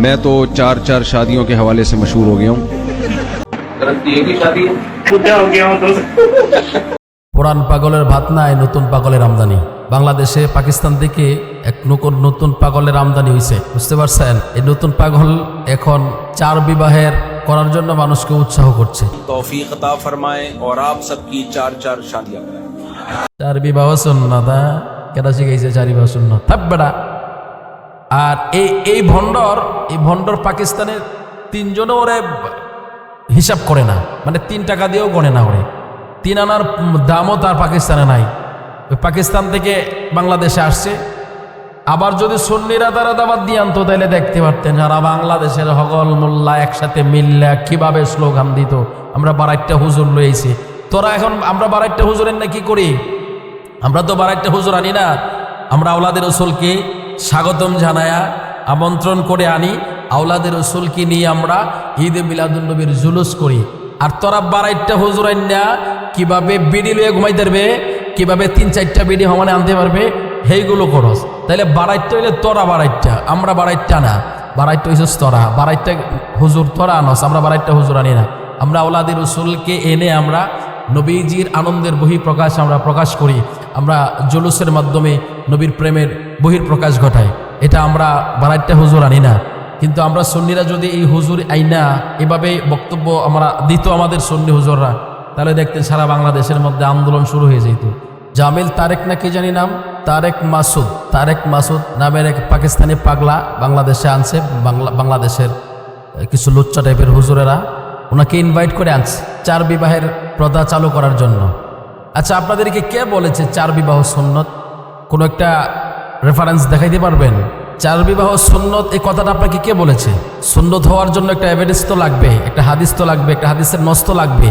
मैं तो चार चार शादियों के हवाले से मशहूर हो गया हूँ बुढ़ा हो गया हूँ तो পুরান পাগলের ভাত নাই নতুন পাগলের আমদানি বাংলাদেশে পাকিস্তান থেকে এক নতুন নতুন পাগলের আমদানি হয়েছে বুঝতে পারছেন এই নতুন পাগল এখন চার বিবাহের করার জন্য মানুষকে উৎসাহ করছে तौफीक अता फरमाए और आप सबकी चार चार शादियां कराएं চার বিবাহ সুন্নত হ্যাঁ কেটা শিখাইছে চার বিবাহ সুন্নত থাক বেড়া আর এই এই ভণ্ডর এই ভণ্ডর পাকিস্তানের তিনজনও ওরে হিসাব করে না। মানে তিন টাকা দিয়েও গণে না ওরে। তিন আনার দামও তার পাকিস্তানে নাই। পাকিস্তান থেকে বাংলাদেশে আসছে। আবার যদি সন্নিরা তারা দাবাদ দিয়ে আনতো, তাহলে দেখতে পারতেন যারা বাংলাদেশের হগল মোল্লা একসাথে মিল্লা কীভাবে স্লোগান দিত। আমরা বারাইটটা হুজুর লইছি তোরা এখন, আমরা বারাইটটা হুজুরের না কি করি? আমরা তো বারাইটটা হুজুর আনি না। আমরা আওলাদের রসুলকে স্বাগতম জানায়া, আমন্ত্রণ করে আনি, আওলাদের রসুলকে নিয়ে আমরা ঈদ মিলাদুলনবীর জুলুস করি। আর তোরা বারাইটটা হুজুর আন্যা কীভাবে বিড়ি লয়ে ঘুমাই পারবে, কীভাবে তিন চারটা বিড়ি হমানে আনতে পারবে সেইগুলো করস। তাইলে বারাইটটা হইলে তোরা বারাইটটা, আমরা বারাইটটা না। বারাইটটা হইছিস তোরা, বারাইটটা হুজুর তোরা আনস, আমরা বারাইটটা হুজুর আনি না। আমরা আওলাদের রসুলকে এনে আমরা নবীজির আনন্দের বহি প্রকাশ আমরা প্রকাশ করি। আমরা জলুসের মাধ্যমে নবীর প্রেমের বহিঃপ্রকাশ ঘটাই এটা আমরা বারাইটটা হুজুর আনি না। কিন্তু আমরা সন্নিরা যদি এই হুজুর আইনা এভাবে বক্তব্য আমরা দিত আমাদের সন্নি হুজুররা, তাহলে দেখতেন সারা বাংলাদেশের মধ্যে আন্দোলন শুরু হয়ে যেত। জামিল তারেক না কি জানি নাম? তারেক মাসুদ। তারেক মাসুদ নামের এক পাকিস্তানি পাগলা বাংলাদেশে আনছে, বাংলা, বাংলাদেশের কিছু লুচ্চা টাইপের হুজুরেরা। ওনাকে ইনভাইট করে আনছে, চার বিবাহের প্রথা চালু করার জন্য। আচ্ছা আপনাদেরকে কে বলেছে চার বিবাহ সুন্নত? কোনো একটা রেফারেন্স দেখাইতে পারবেন? চার বিবাহ সুন্নত, এই কথাটা আপনাকে কে বলেছে? সুন্নত হওয়ার জন্য একটা এভিডেন্স তো লাগবে, একটা হাদিস তো লাগবে, একটা হাদিসের নস তো লাগবে।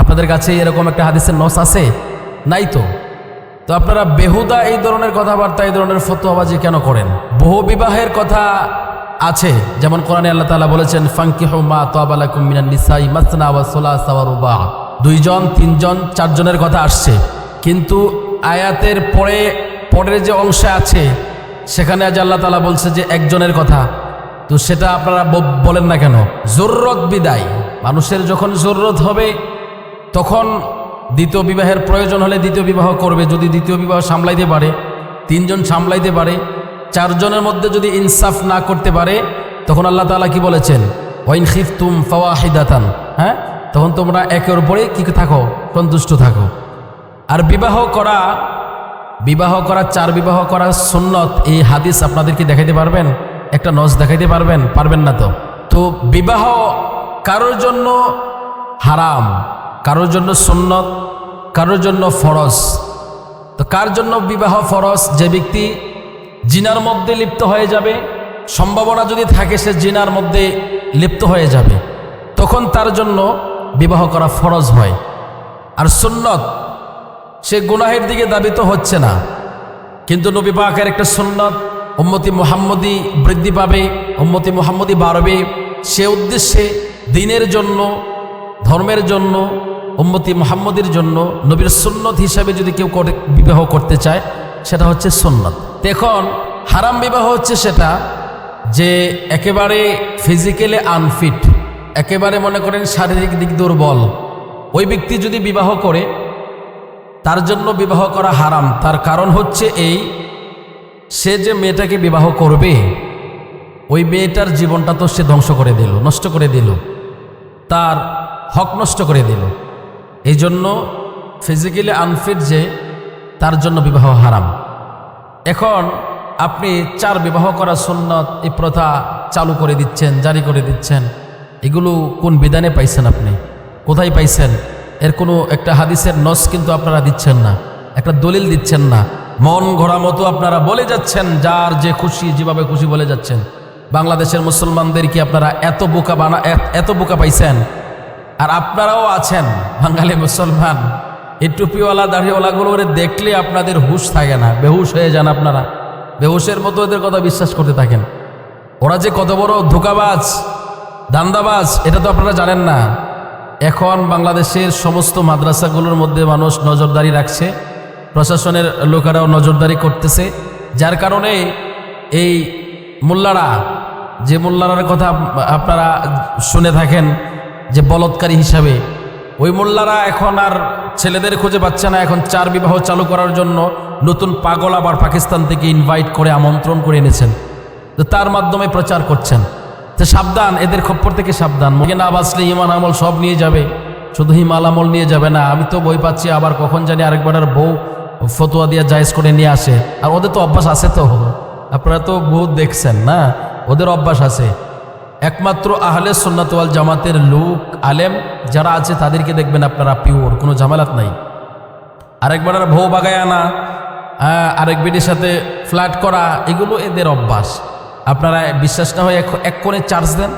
আপনাদের কাছে এরকম একটা হাদিসের নস আছে? নাই তো? তো আপনারা বেহুদা এই ধরনের কথাবার্তা, এই ধরনের ফতোয়াবাজি কেন করেন? বহু বিবাহের কথা আছে, যেমন কোরআনে আল্লাহ তাআলা বলেছেন ফাঙ্কিহু মা তাবালাকুম মিনান নিসাই মাসনা ওয়া সুলাসা ওয়া রুবা। দুইজন, তিনজন, চারজনের কথা আসছে। কিন্তু আয়াতের পরে, পরের যে অংশে আছে, সেখানে আজ আল্লাহ তালা বলছে যে একজনের কথা। তো সেটা আপনারা বলেন না কেন? জরুরত বিদায়। মানুষের যখন জরুরত হবে, তখন দ্বিতীয় বিবাহের প্রয়োজন হলে দ্বিতীয় বিবাহ করবে। যদি দ্বিতীয় বিবাহ সামলাইতে পারে, তিনজন সামলাইতে পারে, চারজনের মধ্যে যদি ইনসাফ না করতে পারে, তখন আল্লাহ তালা কি বলেছেন? ওয়াইন খিফতুম ফাওয়াহিদাতান। হ্যাঁ? তখন তোমরা একের উপরে কি থাকো? সন্তুষ্ট থাকো। আর বিবাহ করা বিবাহ করা, চার বিবাহ করা সুন্নত, এই হাদিস আপনাদেরকে দেখাইতে পারবেন? একটা নজ দেখাইতে পারবেন? পারবেন না তো? তো বিবাহ কারোর জন্য হারাম, কারোর জন্য সুন্নত, কারোর জন্য ফরজ। তো কার জন্য বিবাহ ফরজ? যে ব্যক্তি জিনার মধ্যে লিপ্ত হয়ে যাবে, সম্ভাবনা যদি থাকে সে জিনার মধ্যে লিপ্ত হয়ে যাবে, তখন তার জন্য বিবাহ করা ফরজ হয়। আর সুন্নত, সে গুনাহের দিকে দাবিত হচ্ছে না। কিন্তু নবী পাকের একটা সুন্নত, উম্মতি মোহাম্মদী বৃদ্ধি পাবে, উম্মতি মোহাম্মদী বাড়বে। সে উদ্দেশ্যে দিনের জন্য, ধর্মের জন্য, উম্মতি মোহাম্মদের জন্য নবীর সুন্নত হিসাবে যদি কেউ বিবাহ করতে চায়, সেটা হচ্ছে সুন্নত। এখন হারাম বিবাহ হচ্ছে সেটা যে একেবারে ফিজিক্যালি আনফিট একেবারে মনে করেন শারীরিক দিক দুর্বল। ওই ব্যক্তি যদি বিবাহ করে, তার জন্য বিবাহ করা হারাম। তার কারণ হচ্ছে এই, সে যে মেয়েটাকে বিবাহ করবে, ওই মেয়েটার জীবনটা তো সে ধ্বংস করে দিল, নষ্ট করে দিল। তার হক নষ্ট করে দিল। এই জন্য ফিজিক্যালি আনফিট যে, তার জন্য বিবাহ হারাম। এখন আপনি চার বিবাহ করা সুন্নত এই প্রথা চালু করে দিচ্ছেন, জারি করে দিচ্ছেন। এগুলো কোন বিধানে পাইছেন আপনি? কোথায় পাইছেন? এর কোনো একটা হাদিসের নস কিন্তু আপনারা দিচ্ছেন না, একটা দলিল দিচ্ছেন না। মন ঘোরা মতো আপনারা বলে যাচ্ছেন, যার যে খুশি যেভাবে খুশি বলে যাচ্ছেন। বাংলাদেশের মুসলমানদের কি আপনারা এত বোকা বানা, এত- বোকা পাইছেন? আর আপনারাও আছেন, বাঙালি মুসলমান। এই টুপিওয়ালা দাড়িওয়ালাগুলো দেখলে আপনাদের হুশ থাকে না, বেহুশ হয়ে যান আপনারা। বেহুশের মতো এদের কথা বিশ্বাস করতে থাকেন। ওরা যে কত বড় ধোকাবাজ দান্দাবাজ, এটা তো আপনারা জানেন না। এখন বাংলাদেশের সমস্ত মাদ্রাসাগুলোর মধ্যে মানুষ নজরদারি রাখছে, প্রশাসনের লোকেরাও নজরদারি করতেছে, যার কারণে এই মোল্লারা, যে মোল্লার কথা আপনারা শুনে থাকেন, যে বলৎকারী হিসাবে, ওই মোল্লারা এখন আর ছেলেদের খুঁজে পাচ্ছে না, এখন চার বিবাহ চালু করার জন্য নতুন পাগল আবার পাকিস্তান থেকে ইনভাইট করে আমন্ত্রণ করে এনেছেন। তো তার মাধ্যমে প্রচার করছেন। তো সাবধান, এদের খপ্পর থেকে সাবধান। মুখে না বাঁচলে ইমান আমল সব নিয়ে যাবে। শুধু হিমাল আমল নিয়ে যাবে না, আমি তো বই পাচ্ছি, আবার কখন জানি আরেকবার আর বউ ফতোয়া দিয়ে জায়েজ করে নিয়ে আসে। আর ওদের তো অভ্যাস আছে তো। আপনারা তো বহুত দেখছেন না, ওদের অভ্যাস আছে। একমাত্র আহলে সুন্নাতওয়াল জামাতের লোক, আলেম যারা আছে, তাদেরকে দেখবেন আপনারা পিওর, কোনো ঝামেলাত নাই। আরেকবার আর বউ বাগায় আনা আরেক বেডির সাথে ফ্ল্যাট করা, এগুলো এদের অভ্যাস। আপনারা বিশ্বাস না হয় এক- কোণে চার্জ দেন।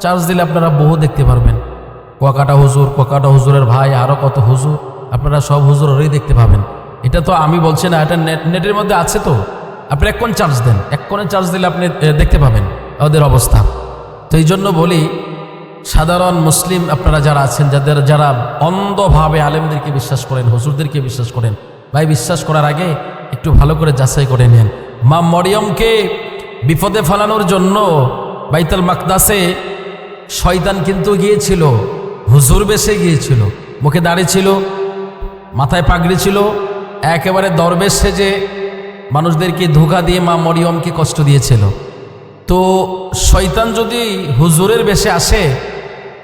চার্জ দিলে আপনারা বহু দেখতে পারবেন। কোয়াকাটা হুজুর, কোয়াকাটা হুজুরের ভাই আরও কত হুজুর, আপনারা সব হুজুরেরই দেখতে পাবেন। এটা তো আমি বলছি না, এটা নেট নেটের মধ্যে আছে তো। আপনি এক কোণ চার্জ দেন। এক কোণে চার্জ দিলে আপনি দেখতে পাবেন ওদের অবস্থা। তো এই জন্য বলি, সাধারণ মুসলিম আপনারা যারা আছেন, যাদের যারা অন্ধভাবে আলেমদেরকে বিশ্বাস করেন, হুজুরদেরকে বিশ্বাস করেন, ভাই, বিশ্বাস করার আগে একটু ভালো করে যাচাই করে নেন। মা মরিয়মকে বিপদে ফেলানোর জন্য বাইতাল মাকদাসে শয়তান কিন্তু গিয়েছিল, হুজুর বেশে গিয়েছিল, মুখে দাঁড়িয়ে ছিল, মাথায় পাগড়ি ছিল, একেবারে দরবেশ সেজে মানুষদেরকে ধোকা দিয়ে মা মরিয়মকে কষ্ট দিয়েছিল। তো শয়তান যদি হুজুরের বেশে আসে,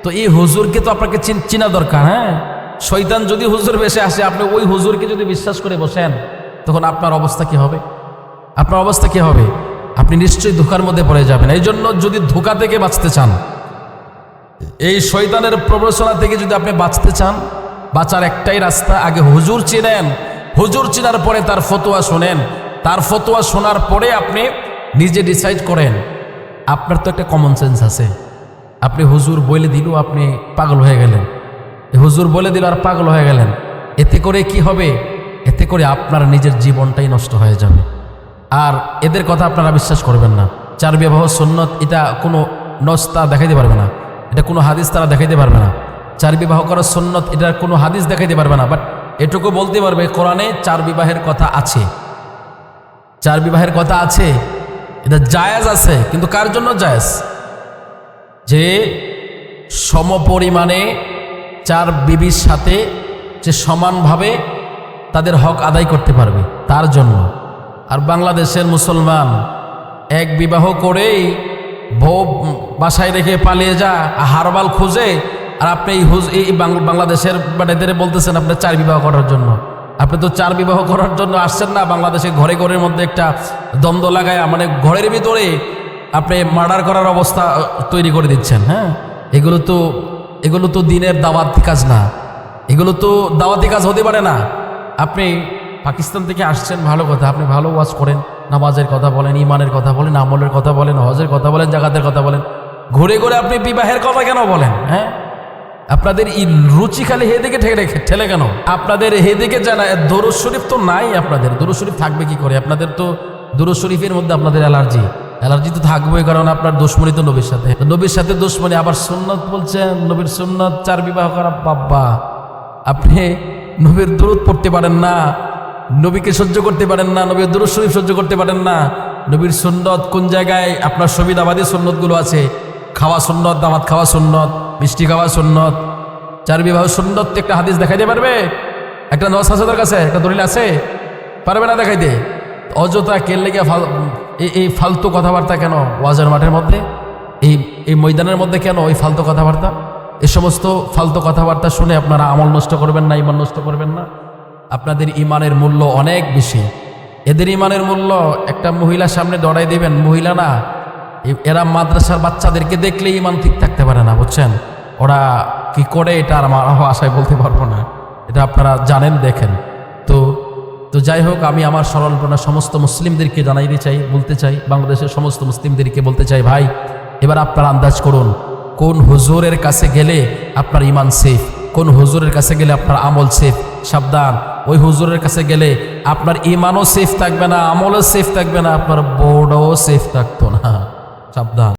তো এই হুজুরকে তো আপনাকে চিন- দরকার হ্যাঁ? শয়তান যদি হুজুর বেশে আসে, আপনি ওই হুজুরকে যদি বিশ্বাস করে বসেন, তখন আপনার অবস্থা কি হবে? আপনার অবস্থা কি হবে? আপনি নিশ্চয়ই ধোকার মধ্যে পড়ে যাবেন। এই জন্য যদি ধোকা থেকে বাঁচতে চান, এই শৈতানের প্রবচনা থেকে যদি আপনি বাঁচতে চান, বাঁচার একটাই রাস্তা, আগে হুজুর চিনেন। হুজুর চিনার পরে তার ফতোয়া শোনেন। তার ফতোয়া শোনার পরে আপনি নিজে ডিসাইড করেন, আপনার তো একটা কমন সেন্স আছে। আপনি হুজুর বলে দিল আপনি পাগল হয়ে গেলেন। হুজুর বলে দিল আর পাগল হয়ে গেলেন। এতে করে কি হবে? এতে করে আপনার নিজের জীবনটাই নষ্ট হয়ে যাবে। আর এদের কথা আপনারা বিশ্বাস করবেন না। চার বিবাহ সন্ন্যত এটা কোনো নস্তা দেখাইতে পারবে না। এটা কোনো হাদিস তারা দেখাইতে পারবে না। চার বিবাহ করার সন্ন্যত এটার কোনো হাদিস দেখাইতে পারবে না। বাট এটুকু বলতে পারবে, কোরআনে চার বিবাহের কথা আছে। চার বিবাহের কথা আছে। এটা জায়েজ আছে, কিন্তু কার জন্য জায়াজ? যে সমপরিমাণে চার বিবির সাথে যে সমানভাবে তাদের হক আদায় করতে পারবে, তার জন্য। আর বাংলাদেশের মুসলমান এক বিবাহ করেই বউ বাসায় রেখে পালিয়ে যা হারবাল খুঁজে, আর আপনি এই হুজ এই বাংলাদেশের বাড়িদের বলতেছেন আপনি চার বিবাহ করার জন্য। আপনি তো চার বিবাহ করার জন্য আসছেন না, বাংলাদেশে ঘরে ঘরের মধ্যে একটা দ্বন্দ্ব লাগায় মানে ঘরের ভিতরে আপনি মার্ডার করার অবস্থা তৈরি করে দিচ্ছেন হ্যাঁ? এগুলো তো এগুলো তো দিনের দাওয়াতি কাজ না। এগুলো তো দাওয়াতি কাজ হতে পারে না। আপনি পাকিস্তান থেকে আসছেন, ভালো কথা। আপনি ভালো ওয়াজ করেন, নামাজের কথা বলেন ইমানের কথা বলেন, আমলের কথা বলেন, হজের কথা বলেন জাগাতের কথা বলেন। ঘুরে ঘুরে আপনি বিবাহের কথা কেন বলেন হ্যাঁ? আপনাদের এই রুচি খালি হেদিকে ঠেলে ঠেলে কেন? আপনাদের হেদিকে জানা দরুদ শরীফ তো নাই আপনাদের। দরুদ শরীফ থাকবে কি করে? আপনাদের তো দরুদ শরীফের মধ্যে আপনাদের অ্যালার্জি। অ্যালার্জি তো থাকবেই, কারণ আপনার দুশ্মনী তো নবীর সাথে। নবীর সাথে দুশ্মনী, আবার সুন্নত বলছেন, নবীর সুন্নত, চার বিবাহ করা বাব্বা আপনি নবীর দূরত পড়তে পারেন না। নবীকে সহ্য করতে পারেন না, নবীর দূর শরীফ সহ্য করতে পারেন না। নবীর সুন্নত কোন জায়গায়? আপনার সুবিধাবাদী সুন্নতগুলো আছে। খাওয়া সুন্নত দামাত খাওয়া সুন্নত, মিষ্টি খাওয়া সুন্নত। চার বিবাহ সুন্নত একটা হাদিস দেখাইতে পারবে? একটা নস হাসাদের কাছে একটা দলিল আছে? পারবে না দেখাইতে? অযথা কেল লেগে এই ফালতু কথাবার্তা কেন? ওয়াজের মাঠের মধ্যে? এই এই ময়দানের মধ্যে কেন ওই ফালতু কথাবার্তা? এ সমস্ত ফালতু কথাবার্তা শুনে আপনারা আমল নষ্ট করবেন না ইমান নষ্ট করবেন না? আপনাদের ইমানের মূল্য অনেক বেশি। এদের ইমানের মূল্য একটা মহিলার সামনে দড়াই দেবেন, মহিলা না। এরা মাদ্রাসার বাচ্চাদেরকে দেখলে ইমান ঠিক থাকতে পারে না, বুঝছেন? ওরা কি করে এটা আর আমার আশায় বলতে পারব না। এটা আপনারা জানেন, দেখেন। তো তো যাই হোক, আমি আমার সরলপনা সমস্ত মুসলিমদেরকে জানাইতে চাই, বলতে চাই, বাংলাদেশের সমস্ত মুসলিমদেরকে বলতে চাই, ভাই, এবার আপনারা আন্দাজ করুন, কোন হুজুরের কাছে গেলে আপনার ইমান সেফ কোন হুজুরের কাছে গেলে আপনার আমল সেফ সাবধান। ওই হুজুরের কাছে গেলে আপনার ইমানও সেফ থাকবে না, আমলও সেফ থাকবে না, আপনার বোর্ডও সেফ থাকতো না। সাবধান।